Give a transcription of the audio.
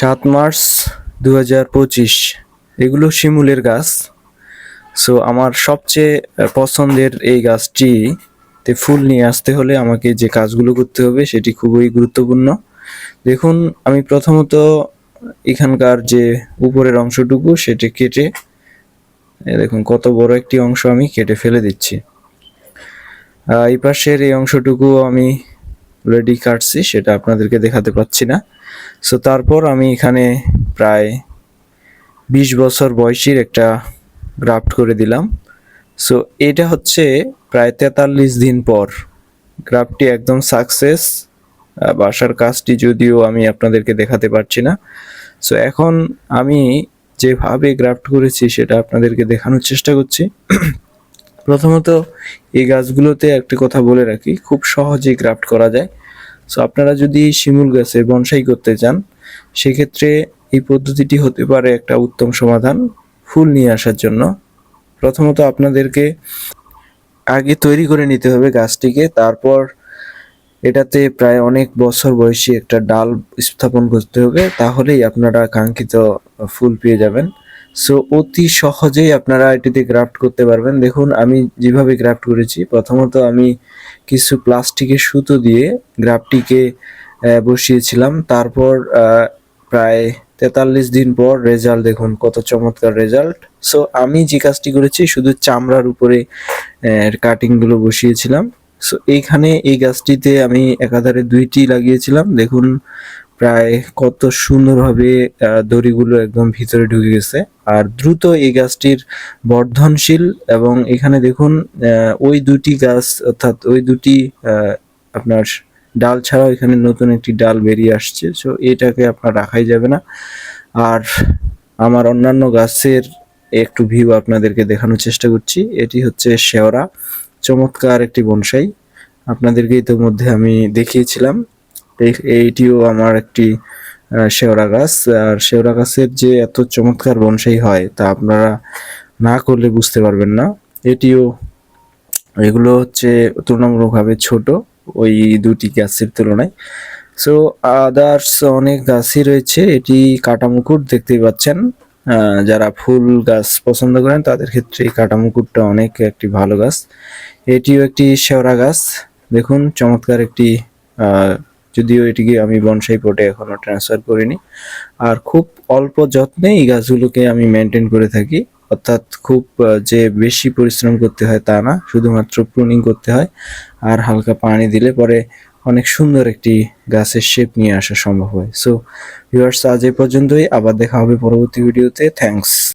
সাত মার্চ দু হাজার পঁচিশ। এগুলো শিমুলের গাছ। সো আমার সবচেয়ে পছন্দের এই গাছটি তে ফুল নিয়ে আসতে হলে আমাকে যে কাজগুলো করতে হবে সেটি খুবই গুরুত্বপূর্ণ। দেখুন, আমি প্রথমত এখানকার যে উপরের অংশটুকু সেটি কেটে দেখুন কত বড় একটি অংশ আমি কেটে ফেলে দিচ্ছি। এই পাশের এই অংশটুকু আমি রেডি কাটছি, সেটা আপনাদেরকে দেখাতে পাচ্ছি না। সো তারপর আমি এখানে প্রায় বিশ বছর বয়সীর একটা গ্রাফট করে দিলাম। সো এটা হচ্ছে প্রায় তেতাল্লিশ দিন পর গ্রাফটি একদম সাকসেস। বাসার কাজটি যদিও আমি আপনাদেরকে দেখাতে পারছি না। সো এখন আমি যেভাবে গ্রাফট করেছি সেটা আপনাদেরকে দেখানোর চেষ্টা করছি। প্রথমত এই গাছগুলোতে একটি কথা বলে রাখি, খুব সহজেই গ্রাফট করা যায়। সো আপনারা যদি শিমুল গাছে বনসাই করতে চান, সেক্ষেত্রে এই পদ্ধতিটি হতে পারে একটা উত্তম সমাধান ফুল নিয়ে আসার জন্য। প্রথমত আপনাদেরকে আগে তৈরি করে নিতে হবে গাছটিকে, তারপর এটাতে প্রায় অনেক বছর বয়সী একটা ডাল স্থাপন করতে হবে, তাহলেই আপনারা কাঙ্ক্ষিত ফুল পেয়ে যাবেন। সো অতি সহজেই আপনারা এটিতে গ্রাফট করতে পারবেন। দেখুন, আমি যেভাবে গ্রাফট করেছি, প্রথমত আমি কিছু প্লাস্টিকের সুতো দিয়ে গ্রাফটিকে বসিয়েছিলাম। তারপর প্রায় তেতাল্লিশ দিন পর রেজাল্ট দেখুন, কত চমৎকার রেজাল্ট সো আমি যে কাজটি করেছি, শুধু চামড়ার উপরে কাটিংগুলো বসিয়েছিলাম। সো এইখানে এই গাছটিতে আমি একাধারে দুইটি লাগিয়েছিলাম। দেখুন প্রায় কত সুন্দরভাবে দড়িগুলো একদম ভিতরে ঢুকে গেছে। আর দ্রুত এই গাছটির বর্ধনশীল এবং এখানে দেখুন ওই দুটি গাছ, অর্থাৎ ওই দুটি আপনার ডাল ছাড়াও এখানে নতুন একটি ডাল বেরিয়ে আসছে। সো এটাকে আপনার রাখাই যাবে না। আর আমার অন্যান্য গাছের একটু ভিউ আপনাদেরকে দেখানোর চেষ্টা করছি। এটি হচ্ছে শেওড়া। চমৎকার একটি বনসাই। আপনাদেরকে ইতিমধ্যে আমি দেখিয়েছিলাম। এইটিও আমার একটি শেওড়া গাছ। আর শেওড়া গাছের যে এত চমৎকার বনসাই হয় তা আপনারা না করলে বুঝতে পারবেন না। এটিও, এগুলো হচ্ছে তুলনামূলকভাবে ছোট, ওই দুটি গাছের তুলনায়। সো আদার্স অনেক গাছই রয়েছে, এটি কাটা মুকুট দেখতেই পাচ্ছেন। যারা ফুল গাছ পছন্দ করেন তাদের ক্ষেত্রে এই কাটা মুকুটটা অনেক একটি ভালো গাছ। এটিও একটি শেওড়া গাছ। দেখুন, চমৎকার একটি যদিও এটিকে আমি বনসাই পটে এখনও ট্রান্সফার করিনি। আর খুব অল্প যত্নে এই গাছগুলোকে আমি মেনটেন করে থাকি। অর্থাৎ খুব যে বেশি পরিশ্রম করতে হয় তা না, শুধুমাত্র প্রুনিং করতে হয় আর হালকা পানি দিলে পরে অনেক সুন্দর একটি গাছের শেপ নিয়ে আসা সম্ভব হয়। সো ভিউয়ার্স আজ এই পর্যন্তই। আবার দেখা হবে পরবর্তী ভিডিওতে থ্যাঙ্কস